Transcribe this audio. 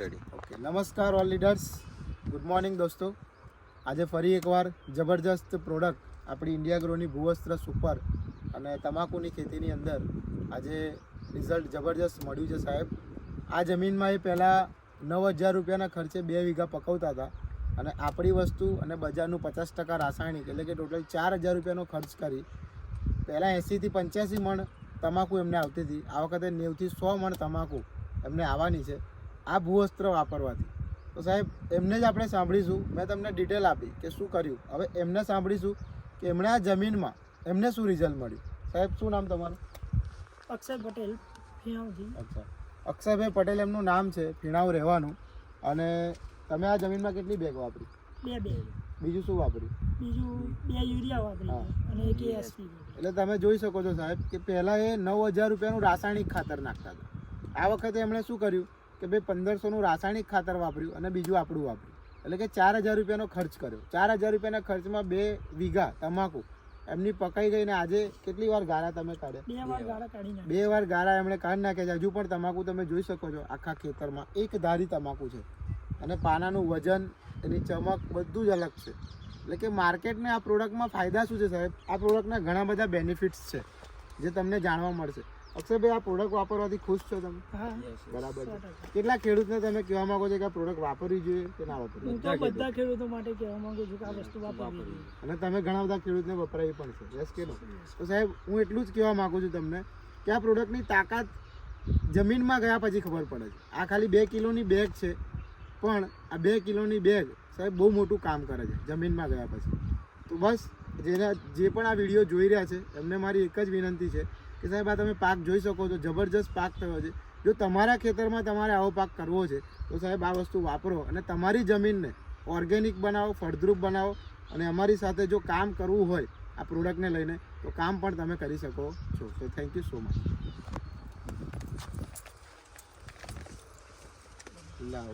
Ready okay નમસ્કાર all leaders good morning દોસ્તો. આજે ફરી એકવાર જબરજસ્ત પ્રોડક્ટ આપણી ઇન્ડિયા ગ્રોની ભૂવસ્ત્ર સુપર અને તમાકુની ખેતીની અંદર આજે રિઝલ્ટ જબરજસ્ત મળ્યું છે સાહેબ. આ જમીનમાં એ પહેલાં નવ હજાર રૂપિયાના ખર્ચે બે વીઘા પકવતા હતા અને આપણી વસ્તુ અને બજારનું પચાસ ટકા રાસાયણિક એટલે કે ટોટલ ચાર હજાર રૂપિયાનો ખર્ચ કરી પહેલાં એંસીથી પંચ્યાસી મણ તમાકુ એમને આવતી હતી. આ વખતે નેવથી સો મણ તમાકુ એમને આવવાની છે. આ ભૂવસ્ત્ર વાપરવાથી. તો સાહેબ એમને જ આપણે સાંભળીશું. મેં તમને ડિટેલ આપી કે શું કર્યું. હવે એમને સાંભળીશું કે એમણે આ જમીનમાં એમને શું રિઝલ્ટ મળ્યું. સાહેબ શું નામ તમારું? અક્ષય પટેલ અચ્છા. અક્ષયભાઈ પટેલ એમનું નામ છે ફીણાવ રહેવાનું. અને તમે આ જમીનમાં કેટલી બેગ વાપરી? બે બે બીજું શું વાપર્યું? બીજું બે યુરિયા વાપર્યું અને એક એસપી એટલે તમે જોઈ શકો છો સાહેબ કે પહેલાં એ નવ હજાર રૂપિયાનું રાસાયણિક ખાતર નાખતા હતા. આ વખતે એમણે શું કર્યું? કે ભાઈ પંદરસોનું રાસાયણિક ખાતર વાપર્યું અને બીજું આપણું વાપર્યું. એટલે કે ચાર હજાર રૂપિયાનો ખર્ચ કર્યો. ચાર હજાર રૂપિયાના ખર્ચમાં બે વીઘા તમાકુ એમની પકાઈ ગઈને આજે કેટલી વાર ગાળા તમે કાઢ્યા? બે વાર ગાળા એમણે કાઢી નાખ્યા છે. હજુ પણ તમાકુ તમે જોઈ શકો છો. આખા ખેતરમાં એક ધારી તમાકુ છે. અને પાનાનું વજન એની ચમક બધું જ અલગ છે. એટલે કે માર્કેટને આ પ્રોડક્ટમાં ફાયદા શું છે સાહેબ? આ પ્રોડક્ટના ઘણા બધા બેનિફિટ્સ છે જે તમને જાણવા મળશે. અક્ષયભાઈ આ પ્રોડક્ટ વાપરવાથી ખુશ છો તમે? બરાબર છે. કેટલા ખેડૂતને તમે કહેવા માંગો છો કે આ પ્રોડક્ટ વાપરવી જોઈએ કે ના વાપરવી હું તો બધા ખેડૂતો. માટે કહેવા માંગુ છું કે આ વસ્તુ વાપરવી જોઈએ. અને તમે ઘણા બધા ખેડૂતને વપરાવી પણ છે. યસ કે નો તો સાહેબ હું એટલું જ કહેવા માંગુ છું તમને કે આ પ્રોડક્ટની તાકાત જમીનમાં ગયા પછી ખબર પડે છે. આ ખાલી બે કિલોની બેગ છે પણ આ બે કિલોની બેગ સાહેબ બહુ મોટું કામ કરે છે જમીનમાં ગયા પછી. તો બસ જેના જે પણ આ વીડિયો જોઈ રહ્યા છે એમને મારી એક જ વિનંતી છે કે સાહેબ, આ તમે પાક જોઈ શકો છો, જબરજસ્ત પાક થયો છે. જો તમારા ખેતરમાં તમારે આવો પાક કરવો છે, તો સાહેબ આ વસ્તુ વાપરો અને તમારી જમીનને ઓર્ગેનિક બનાવો, ફળદ્રુપ બનાવો અને અમારી સાથે જો કામ કરવું હોય આ પ્રોડક્ટને લઈને, તો કામ પણ તમે કરી શકો છો. તો થેન્ક યુ સો મચ લાવો.